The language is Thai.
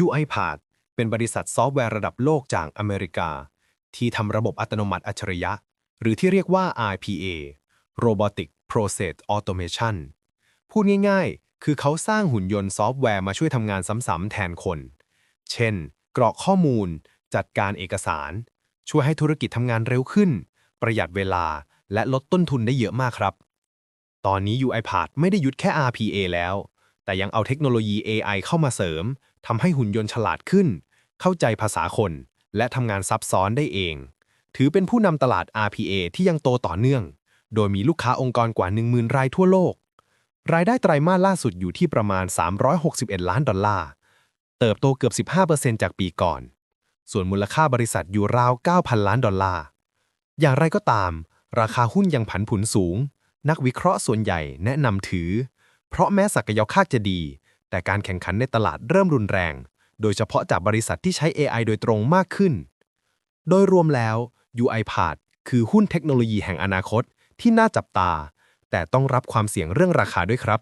UiPath เป็นบริษัทซอฟต์แวร์ระดับโลกจากอเมริกา ที่ทำระบบอัตโนมัติอัจฉริยะ หรือที่เรียกว่า RPA Robotic Process Automation พูดง่ายๆ คือเขาสร้างหุ่นยนต์ซอฟต์แวร์มาช่วยทำงานซ้ำๆแทนคน เช่น กรอกข้อมูล จัดการเอกสาร ช่วยให้ธุรกิจทำงานเร็วขึ้น ประหยัดเวลา และลดต้นทุนได้เยอะมากครับ ตอนนี้ UiPath ไม่ได้หยุดแค่ RPA แล้ว แต่ยังเอาเทคโนโลยี AI เข้ามาเสริม ทำให้หุ่นยนต์ฉลาดขึ้น เข้าใจภาษาคน และทำงานซับซ้อนได้เอง ถือเป็นผู้นำตลาด RPA ที่ยังโตต่อเนื่อง โดยมีลูกค้าองค์กรกว่า 10,000 รายทั่วโลก รายได้ไตรมาสล่าสุดอยู่ที่ประมาณ 361 ล้านดอลลาร์ เติบโตเกือบ 15%จากปีก่อน ส่วนมูลค่าบริษัทอยู่ราว 9,000 ล้านดอลลาร์ อย่างไรก็ตาม ราคาหุ้นยังผันผวนสูง นักวิเคราะห์ส่วนใหญ่แนะนำถือ เพราะแม้ศักยภาพจะดี แต่การแข่งขันในตลาดเริ่มรุนแรง โดยเฉพาะจากบริษัทที่ใช้ AI โดยตรงมากขึ้น โดยรวมแล้ว UiPath คือหุ้นเทคโนโลยีแห่งอนาคตที่น่าจับตา แต่ต้องรับความเสี่ยงเรื่องราคาด้วยครับ